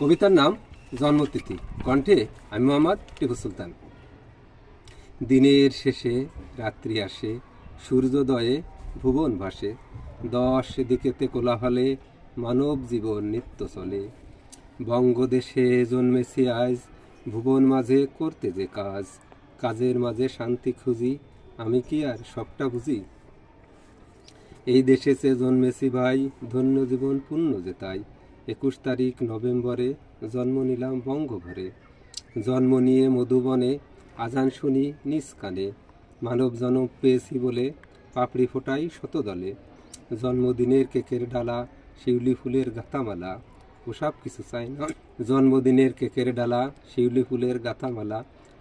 কবিতার নাম জন্মতিথি। কণ্ঠে আমি মোহাম্মদ টিপু সুলতান। দিনের শেষে রাত্রি আসে, সূর্যোদয়ে ভুবন ভাসে, দশ দিকেতে কোলাহলে মানব জীবন নিত্য চলে। বঙ্গদেশে জন্মেছি আজ, ভুবন মাঝে করতে যে কাজ, কাজের মাঝে শান্তি খুঁজি, আমি কি আর সবটা বুঝি? এই দেশে সে জন্মেছি ভাই, ধন্য জীবন পূর্ণ যে তাই একুশ তারিখ নভেম্বরে জন্ম নিলাম বঙ্গভরে। জন্ম নিয়ে মধুবনে আজান শুনি নিজ কানে। মানব জনম পেয়েছি বলে পাপড়ি ফোটাই শতদলে। জন্মদিনের কেকের ডালা, শিউলি ফুলের গাথামালা ওসব কিছু চাই না। জন্মদিনের কেকের ডালা, শিউলি ফুলের গাথামালা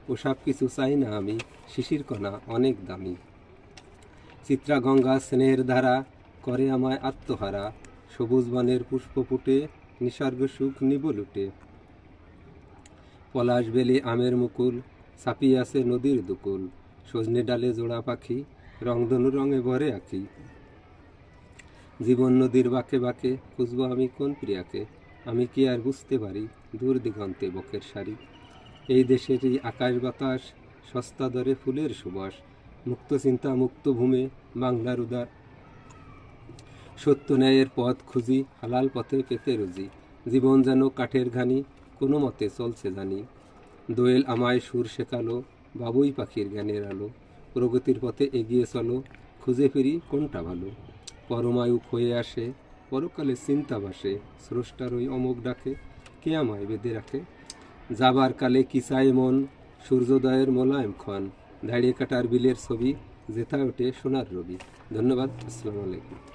ওসব কিছু চাই না আমি, শিশির কণা অনেক দামি। চিত্রাগঙ্গা স্নেহের ধারা করে আমায় আত্মহারা। সবুজ বনের পুষ্প ফুটে, নিসর্গ সুখ নিব লুটে। পলাশ বেলে আমের মুকুল আছে নদীর দুকুল। সজনে ডালে জোড়া পাখি রংধনু রঙে ভরে আঁকি জীবন নদীর বাঁকে বাঁকে, খুঁজবো আমি কোন প্রিয়াকে? আমি কি আর বুঝতে পারি, দূর দিগন্তে বকের শাড়ি। এই দেশেরই আকাশ বাতাস, সস্তা দরে ফুলের সুবাস। মুক্ত চিন্তা মুক্ত ভূমে, বাংলার উদার সত্য ন্যায়ের পথ খুঁজি, হালাল পথে পেতে রুজি। জীবন যেন কাঠের ঘানি, কোনো মতে চলছে জানি। দোয়েল আমায় সুর শেখালো, বাবুই পাখির জ্ঞানের আলো। প্রগতির পথে এগিয়ে চলো, খুঁজে ফিরি কোনটা ভালো। পরমায়ু হয়ে আসে, পরকালে চিন্তা বাসে স্রষ্টার ওই অমোক ডাকে, কে আমায় বেঁধে রাখে? যাবার কালে কিসায় মন? সূর্যোদয়ের মোলায়েম ক্ষণ। দাঁড়িয়ে কাটার বিলের ছবি জেথা ওঠে সোনার রবি। ধন্যবাদ, আসসালামু আলাইকুম।